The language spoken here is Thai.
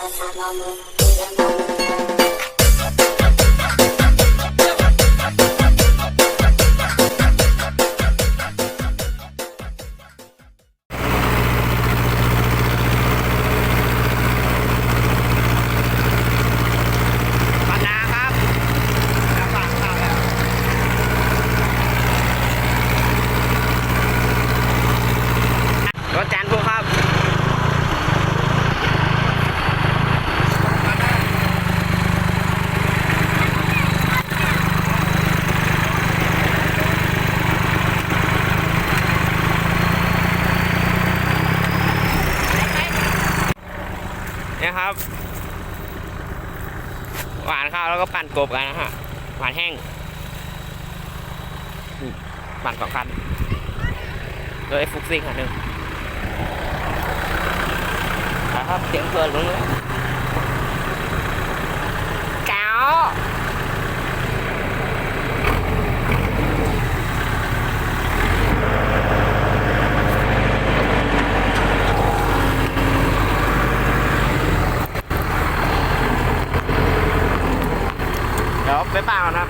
pasarlo muy bien. ครับ หวานข้าวแล้วก็ปั่นกบกันนะฮะหวานแห้งปั่นสองคันโดยฟุกซิ่งคันหนึ่งนะครับเสียงเพลินลงเลยแก้ว ดี๋ยวไปเปล่านะครับ